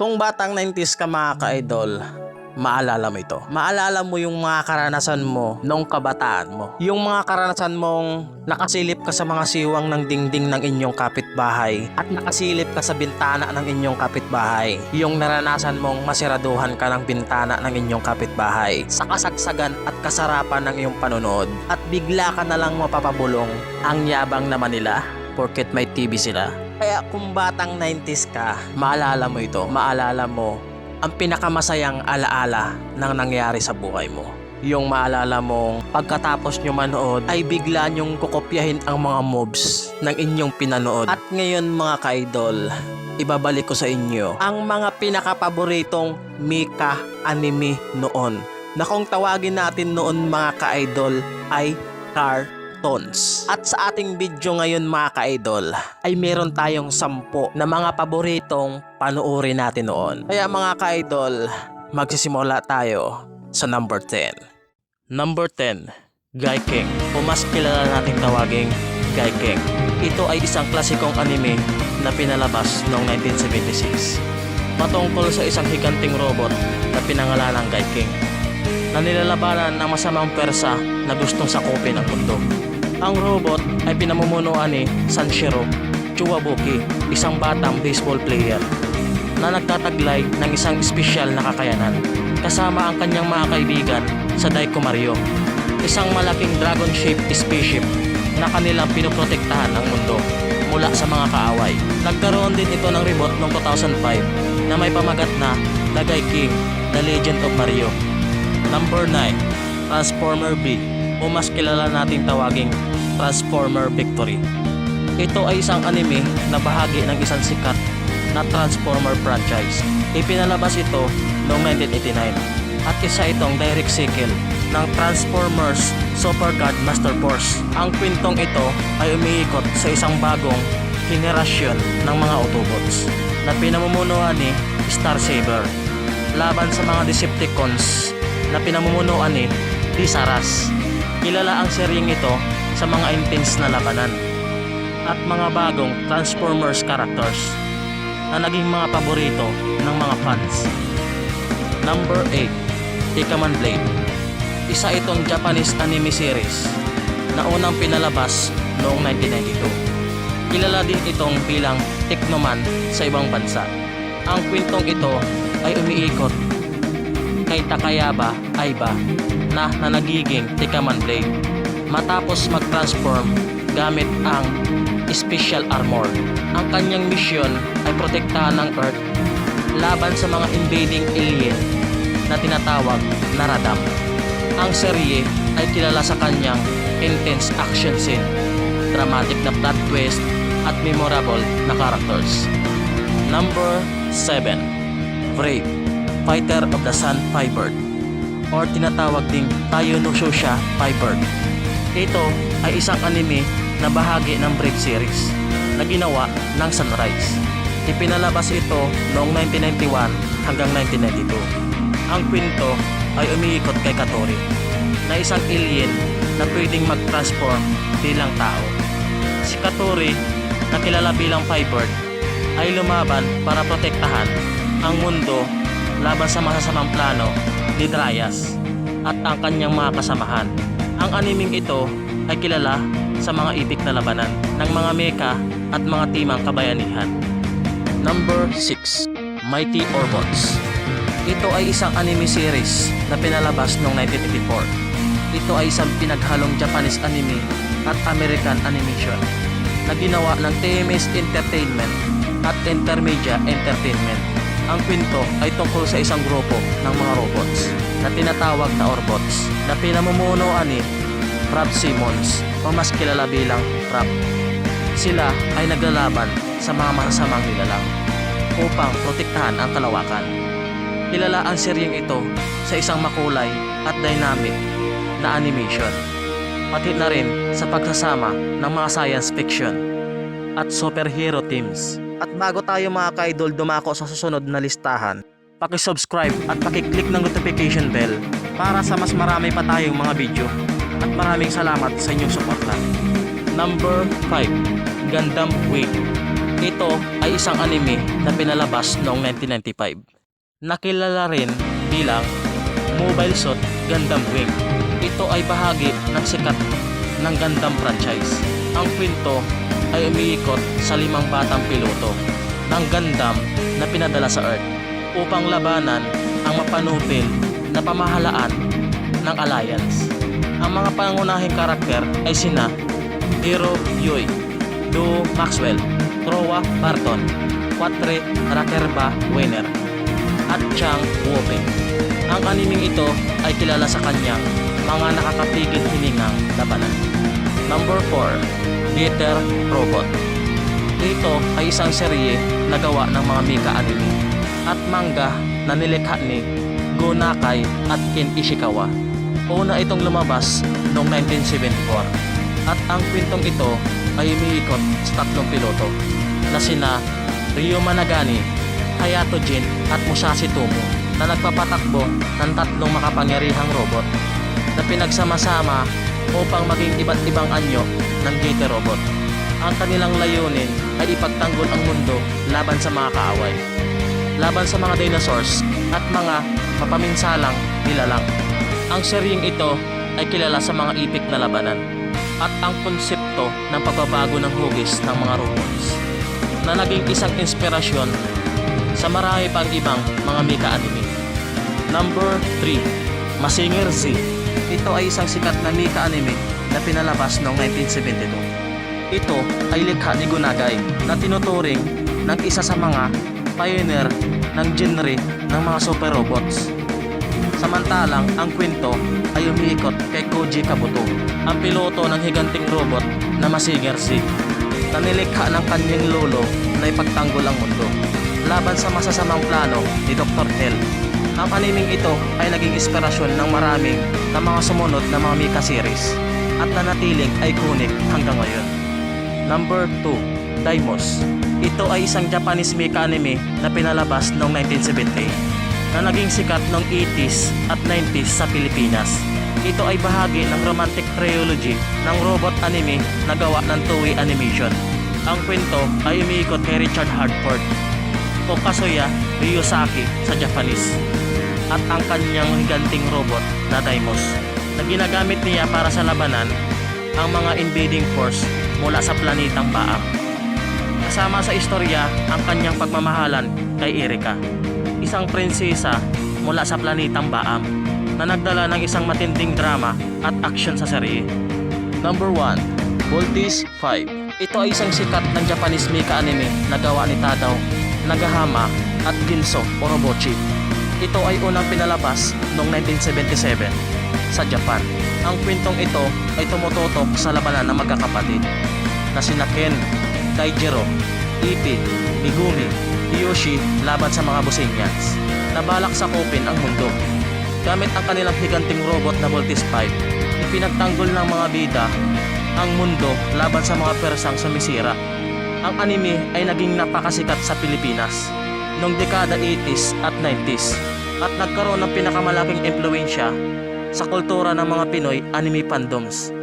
Kung batang 90s ka mga ka-idol, maalala mo ito. Maalala mo yung mga karanasan mo noong kabataan mo. Yung mga karanasan mong nakasilip ka sa mga siwang ng dingding ng inyong kapitbahay at nakasilip ka sa bintana ng inyong kapitbahay. Yung naranasan mong masiraduhan ka ng bintana ng inyong kapitbahay sa kasagsagan at kasarapan ng iyong panonood at bigla ka na lang mapapabulong ang yabang naman nila porket may TV sila. Kaya kung batang 90s ka, maalala mo ito, maalala mo ang pinakamasayang alaala ng nangyari sa buhay mo. Yung maalala mong pagkatapos nyo manood ay bigla nyong kukopyahin ang mga moves ng inyong pinanood. At ngayon mga ka-idol, ibabalik ko sa inyo ang mga pinakapaboritong Mika anime noon. Na kung tawagin natin noon mga ka-idol ay cartoons. At sa ating video ngayon mga ka-idol ay meron tayong sampo na mga paboritong panuuri natin noon. Kaya mga ka-idol, magsisimula tayo sa number 10. Number 10, Guy King o mas kilala nating tawaging Guy King. Ito ay isang klasikong anime na pinalabas noong 1976. Patungkol sa isang higanting robot na pinangalan ng Guy King na nilalabanan ng masamang persa na gustong sakupin ang mundo. Ang robot ay pinamumunuan ni Sanshiro Chuwabuki, isang batang baseball player na nagtataglay ng isang espesyal na kakayanan kasama ang kanyang mga kaibigan sa Daiko Mario, isang malaking dragon-shaped spaceship na kanilang pinoprotektahan ang mundo mula sa mga kaaway. Nagkaroon din ito ng reboot noong 2005 na may pamagat na Guy King, The Legend of Mario. Number 9, Transformer B o mas kilala nating tawaging Transformer Victory. Ito ay isang anime na bahagi ng isang sikat na Transformer franchise. Ipinalabas ito noong 1989 at isa itong direct sequel ng Transformers Super Guard Master Force. Ang kwentong ito ay umiikot sa isang bagong henerasyon ng mga Autobots na pinamumunuan ni Star Saber laban sa mga Decepticons na pinamumunuan ni Tisaras. Kilala ang seryeng ito sa mga intense na labanan at mga bagong Transformers characters na naging mga paborito ng mga fans. Number 8, Ikaman Blade. Isa itong Japanese anime series na unang pinalabas noong 1992. Kilala din itong bilang Teknoman sa ibang bansa. Ang kwentong ito ay umiikot kay Takayaba Aiba na, na nagiging Tikaman Blade matapos mag-transform gamit ang special armor. Ang kanyang misyon ay protektahan ng Earth laban sa mga invading alien na tinatawag na Radam. Ang serye ay kilala sa kanyang intense action scene, dramatic na plot twist at memorable na characters. Number 7 Brave Fighter of the Sun Firebird or tinatawag ding Tayo no Shosha Firebird. Ito ay isang anime na bahagi ng Brave series na ginawa ng Sunrise. Ipinalabas ito noong 1991 hanggang 1992. Ang kwento ay umiikot kay Katori na isang alien na pwedeng mag-transform bilang tao. Si Katori na kilala bilang Firebird ay lumaban para protektahan ang mundo laban sa masasamang plano ni Dryas at ang kanyang mga kasamahan. Ang animing ito ay kilala sa mga ipik na labanan ng mga mecha at mga timang kabayanihan. Number 6, Mighty Orbots. Ito ay isang anime series na pinalabas noong 1984. Ito ay isang pinaghalong Japanese anime at American animation na ginawa ng TMS Entertainment at Intermedia Entertainment. Ang kwento ay tungkol sa isang grupo ng mga robots na tinatawag na Orbots na pinamumunuan ni Rob Simmons o mas kilala bilang Rob. Sila ay naglalaban sa mga masasamang nilalang upang protektahan ang kalawakan. Kilala ang seryeng ito sa isang makulay at dynamic na animation, pati na rin sa pagsasama ng mga science fiction at superhero teams. At bago tayo mga ka-idol dumako sa susunod na listahan, pakisubscribe at pakiclick ng notification bell para sa mas marami pa tayong mga video. At maraming salamat sa inyong suporta. Number 5, Gundam Wing. Ito ay isang anime na pinalabas noong 1995. Nakilala rin bilang Mobile Suit Gundam Wing. Ito ay bahagi ng sikat ng Gundam franchise. Ang kwento ay umiikot sa limang batang piloto ng Gundam na pinadala sa Earth upang labanan ang mapanupil na pamahalaan ng Alliance. Ang mga pangunahing karakter ay sina Hiro Yui, Do Maxwell, Trowa Barton, Quatre Rakerba Wenner, at Chang Woping. Ang animing ito ay kilala sa kanyang mga nakakapigil hiningang labanan. Number 4, Glitter Robot. Ito ay isang serye na gawa ng mga Mika anime at manga na nilikha ni Go Nakai at Ken Ishikawa. Una itong lumabas noong 1974 at ang kwentong ito ay umiikot sa tatlong piloto na sina Ryo Managani, Hayato Jin at Musashi Tomo na nagpapatakbo ng tatlong makapangyarihang robot na pinagsama-sama upang maging iba't ibang anyo ng GT robot. Ang kanilang layunin ay ipagtanggol ang mundo laban sa mga kaaway, laban sa mga dinosaurs at mga mapaminsalang nilalang. Ang seryeng ito ay kilala sa mga ipik na labanan at ang konsepto ng pagbabago ng hugis ng mga robots na naging isang inspirasyon sa marami pang ibang mga Mika anime. Number 3, Mazinger Z. Ito ay isang sikat na Mika anime na pinalabas noong 1972. Ito ay likha ni Gunagay na tinuturing ng isa sa mga pioneer ng genre ng mga super robots. Samantalang ang kwento ay umiikot kay Koji Kabuto, ang piloto ng higanting robot na Mazinger Z na nilikha ng kanyang lolo na ipagtanggol ang mundo laban sa masasamang plano ni Dr. Hell. Ang animing ito ay naging inspirasyon ng maraming na mga sumunod na mga Mika series at nanatiling iconic hanggang ngayon. Number 2, Daimos. Ito ay isang Japanese Mika anime na pinalabas noong 1978 na naging sikat noong 80s at 90s sa Pilipinas. Ito ay bahagi ng romantic trilogy ng robot anime na gawa ng Toei Animation. Ang kwento ay umiikot kay Richard Hartford o Kazuya Ryusaki sa Japanese at ang kanyang higanting robot na Daimos na ginagamit niya para sa labanan ang mga invading force mula sa planetang Baam. Kasama sa istorya ang kanyang pagmamahalan kay Erika, isang prinsesa mula sa planetang Baam na nagdala ng isang matinding drama at action sa serye. Number 1, Voltes 5. Ito ay isang sikat ng Japanese mecha anime na gawa ni Tadao, Nagahama at Ginso Orobochi. Ito ay unang pinalabas noong 1977 sa Japan. Ang kwentong ito ay tumututok sa labanan ng magkakapatid na sina Ken, Daijiro, Ippy, Megumi, Hiyoshi laban sa mga Businyans na balak sakupin ang mundo. Gamit ang kanilang higanting robot na Voltes 5, ipinagtanggol ng mga bida ang mundo laban sa mga persang sumisira. Ang anime ay naging napakasikat sa Pilipinas noong dekada 80s at 90s at nagkaroon ng pinakamalaking impluensya sa kultura ng mga Pinoy anime fandoms.